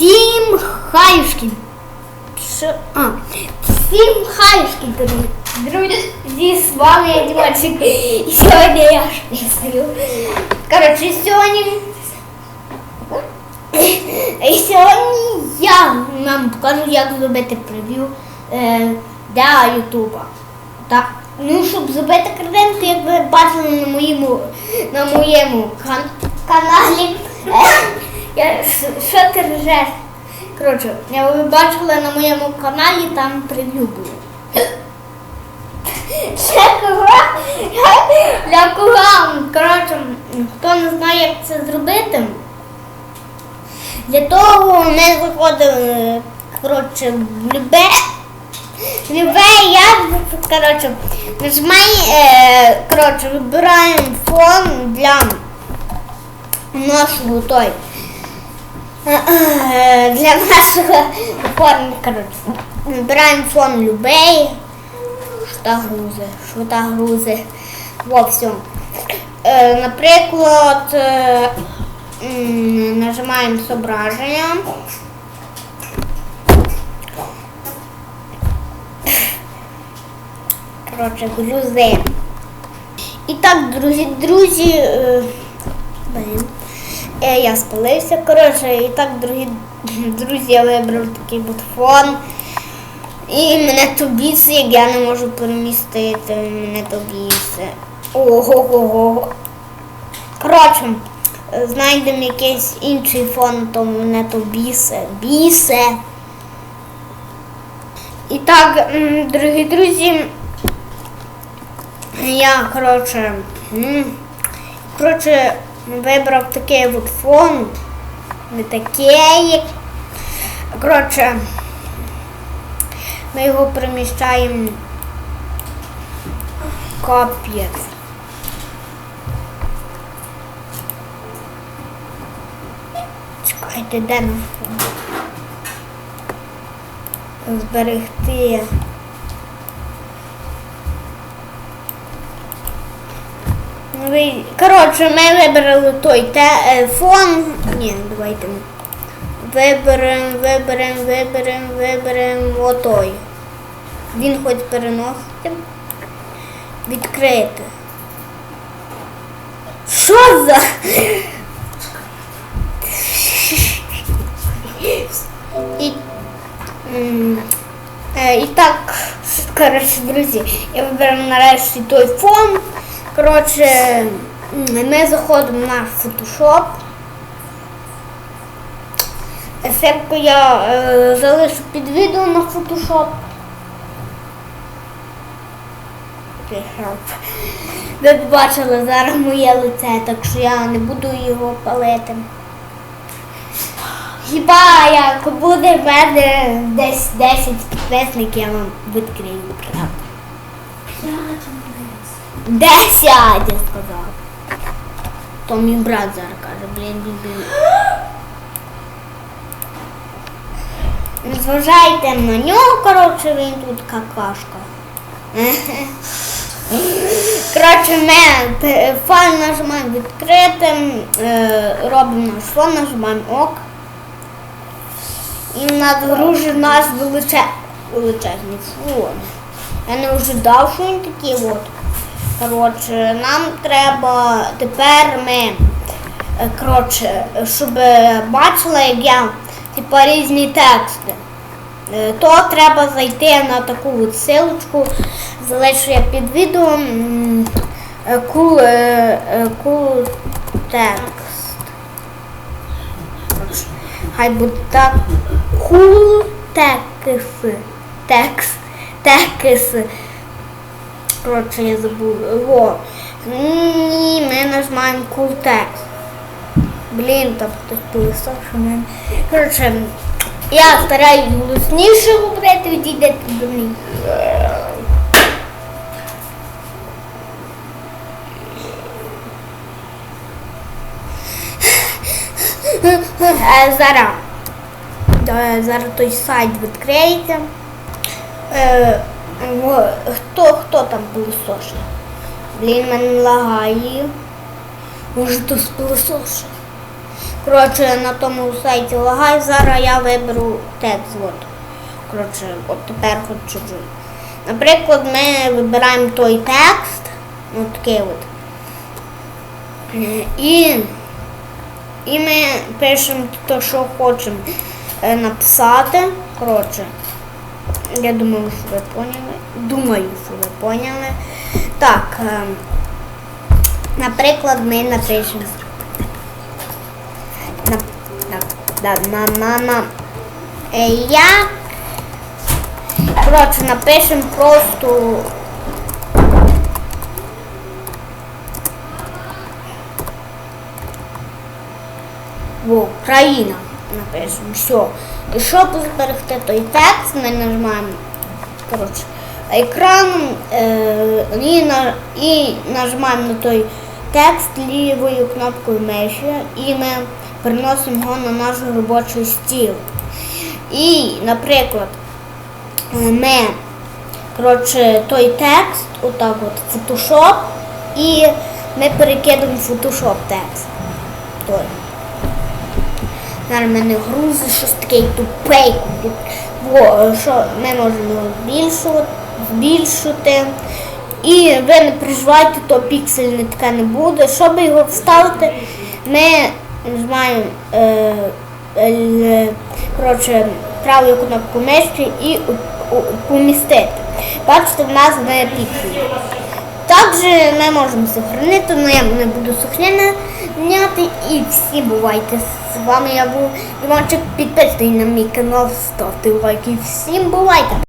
Всім хаюшки. А, всім хаюшки, друзі. З вами я Дімочик. І сьогодні я шписую. Коротше, сьогодні... І сьогодні я вам покажу, як зробити прев'ю е, для Ютуба. Так. Ну, щоб зробити картинку, як ви бачили на моєму, на моєму кан- каналі. Я, що ти ржеш? Коротше, я ви бачили на моєму каналі, там було. Для кого? Для кого? Коротше, хто не знає, як це зробити, для того ми заходили, коротше, в любе. Любе я, коротше, нажимай, е, коротше, вибираємо фон для нашого той. Е, Для нашого фон, коротше, вибираємо фон любий. Що грузи, що грузи. Во всьому. Е, наприклад, е, нажимаємо зображення. Коротше, грузи. І так, друзі, друзі. Е, я спалився. Коротше, і так, друзі, друзі, я вибрав такий от фон. І мене то бісить, як я не можу перемістити. Мене то бісить. Ого-го-го. Коротше, знайдемо якийсь інший фон, то мене то бісе. Бісе. І так, дорогі друзі, я, коротше, коротше, вибрав такий от фон. Не такий. Коротше, ми його переміщаємо капець. Чекайте, де наш фон? Зберегти. Коротше, ми вибрали той те, е, фон. Ні, давайте. ми Виберемо, виберемо, виберемо, виберемо отой. Він хоч переносити. Відкрити. Що за? І, е, і так, коротше, друзі, я виберу нарешті той фон. Коротше, ми заходимо в наш фотошоп. Ефектку я е, залишу під відео на фотошоп. Ви бачили зараз моє лице, так що я не буду його палити. Хіба як буде в мене десь 10 підписників, я вам відкрию правду. Десять, я сказав. То мій брат зараз каже, блін, блін, блін. Не зважайте на нього, коротше, він тут какашка. Коротше, ми файл нажимаємо відкрити, е, робимо наш фон, нажимаємо ок. І надгружив наш величе... величезний фон. Я не ожидав, що він такий от. Коротше, нам треба тепер ми, е, коротше, щоб бачила, як я типа різні тексти. Е, То треба зайти на таку от силочку, залишу я під відео е, е, е, cool текст. Хай буде так. Cool текст. Текст. Текст. Коротше, я забув. Во. Ні, ми нажимаємо text. Блін, там хтось писав, що мене. Коротше, я стараюсь голосніше говорити, відійдете до мене. Е, Зараз. е, Зараз той сайт відкриється. Хто, хто там пилосошить? Блін, мене лагає. Може, то з пилосошить. Коротше, на тому сайті лагай. Зараз я виберу текст. От. Коротше, от тепер хочу. Наприклад, ми вибираємо той текст. Ну такий от. І, і ми пишемо те, що хочемо е, написати. Коротше, я думаю, що ви поняли. Думаю, що ви поняли. Так, е, наприклад, ми напишемо. На, на, на, на, на. Е, я. Коротше, напишемо просто. Во, Україна. Напишемо. Все. І щоб зберегти той текст, ми нажимаємо коротше, екраном е, і, на, і нажимаємо на той текст лівою кнопкою миші і ми переносимо його на наш робочий стіл. І, наприклад, е, ми коротше, той текст, отак от, Photoshop, і ми перекидаємо Photoshop текст. Той. Зараз мене грузи щось таке тупейку. Бо що ми можемо збільшувати, збільшити. І ви не переживайте, то піксельне таке не буде. Щоб його вставити, ми нажимаємо е, е, коротше, правою кнопку миші і помістити. Бачите, в нас не піксель. Також ми можемо сохранити, але я не буду сохраняти. І всі бувайте. З вами я був Іванчик. Підписуйтесь на мій канал, ставте лайки. Всім бувайте!